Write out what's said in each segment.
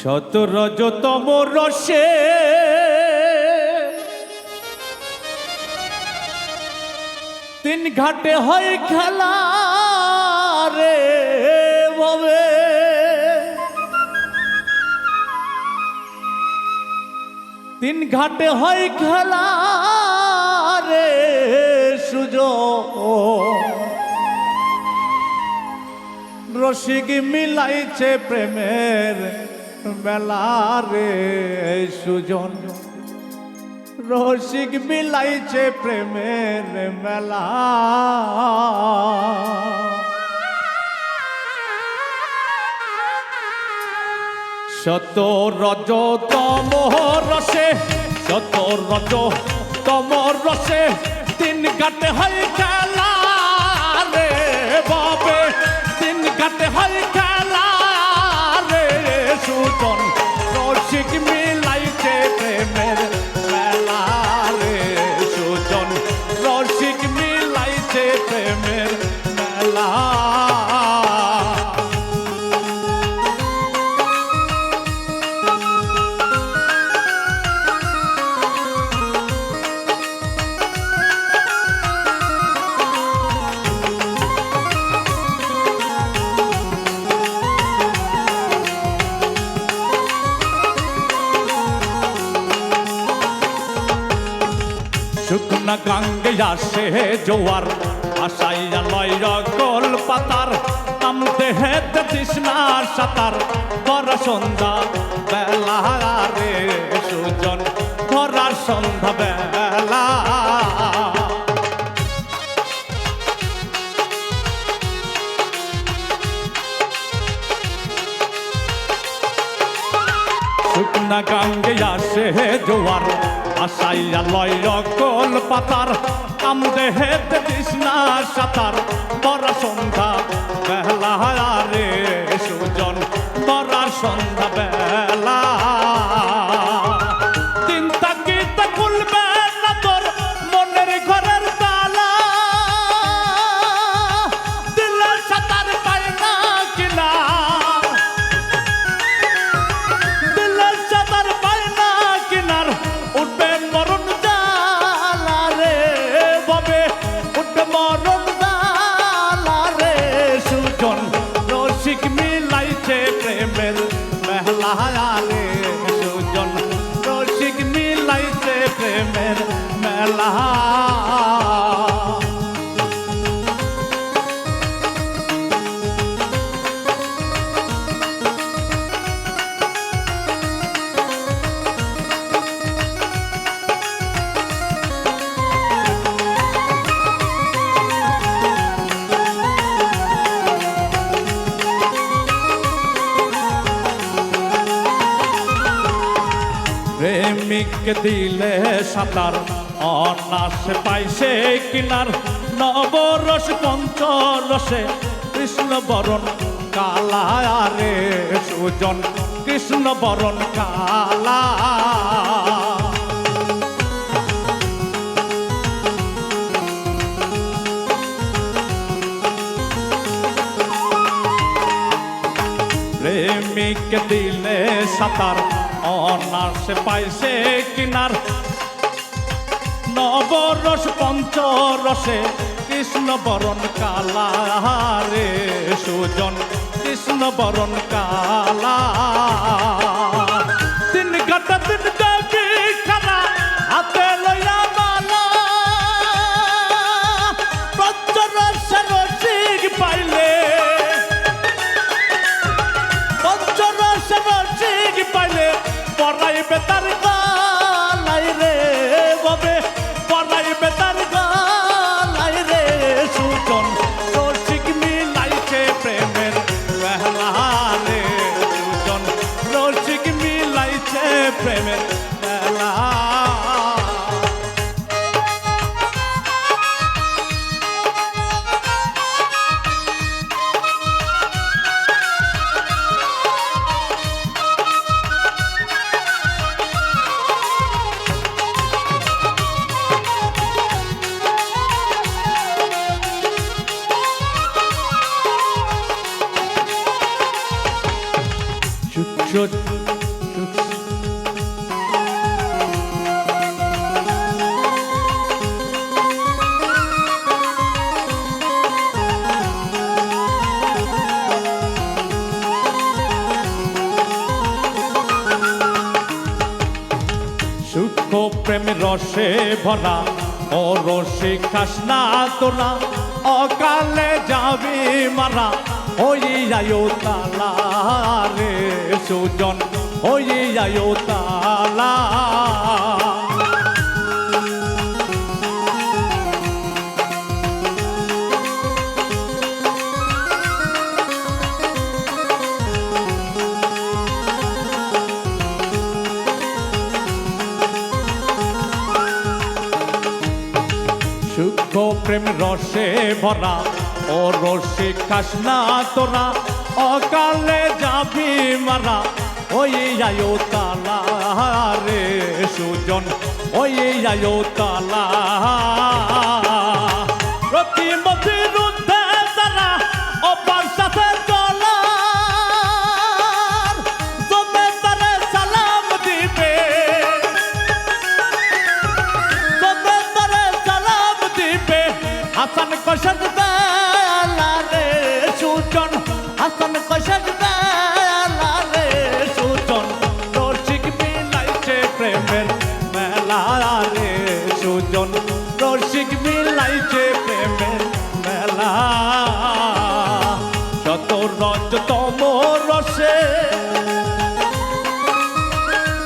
শত রজতম রসে। তিন ঘাটে হয় খেলা রে ববে তিন ঘাটে হয় খেলা রে সুযোগ রসিক মিলাইছে প্রেমের বেলা রে সুজন। রসিক মিলাইছে প্রেমের মেলা। শত রজ তম রসে শত রজ তম রসে তিন গাটে হয় খেলা। শুকনা গাঙ্গে আসে জোয়ার। সাতার ভরা সন্ধ্যা বেলা রে সুজন ভরা সন্ধ্যা বেলা। শুকনা গাঙ্গে আসে জোয়ার আসাইয়া লয় অকল পাতার। আমদে সাতার বড় সন্ধ্যা বড় মেলা প্রেমিক দিলে সাঁতার। অনাসে পাইছে কিনার নবরস, পঞ্চরসে কৃষ্ণ বরণ কালা রে সুজন কৃষ্ণ বরণ কালা। প্রেমিক দিলে সাঁতার অনার্স পাইছে কিনার। নবরস পঞ্চরসে কৃষ্ণ বরণ কালা রে সুজন। কৃষ্ণ বরণ কালা পড়াইবে তার গালাই রে ববে পড়াইবে তার গালাই রে সুজন। রসিক মিলাইছে প্রেমের বেহলা রে সুজন রসিক মিলাইছে প্রেমের সুখ প্রেম রসে ভরা ও রসে খাস না তোরা অকালে যাবি মারা। আয়ো তালা রে সুজন আয়ো তালা। সুখ ভরা ও রসে খাস না তোরা, অকালে যাবি মারা। ওই আয়ো তালা রে সুজন, ওই আয়ো তালা। প্রতিমতি রুদ্ধে তারা অপার সাথে হাসান কষার মিলাইছে প্রেমের মেলা? যত রজ, তম রসে।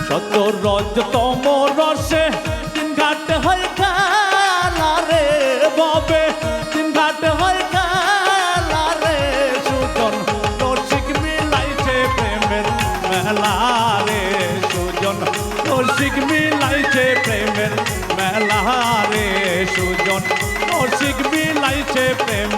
শত রজ, তম রসে। তিন ঘাট হয় খেলা রে ববে। তিন ঘাট হয় খেলা রে সুজন। রসিক মিলাইছে প্রেমের মেলা রে সুজন। রসিক মিলাইছে মেলা রে সুজন। রসিক মিলাইছে প্রেমের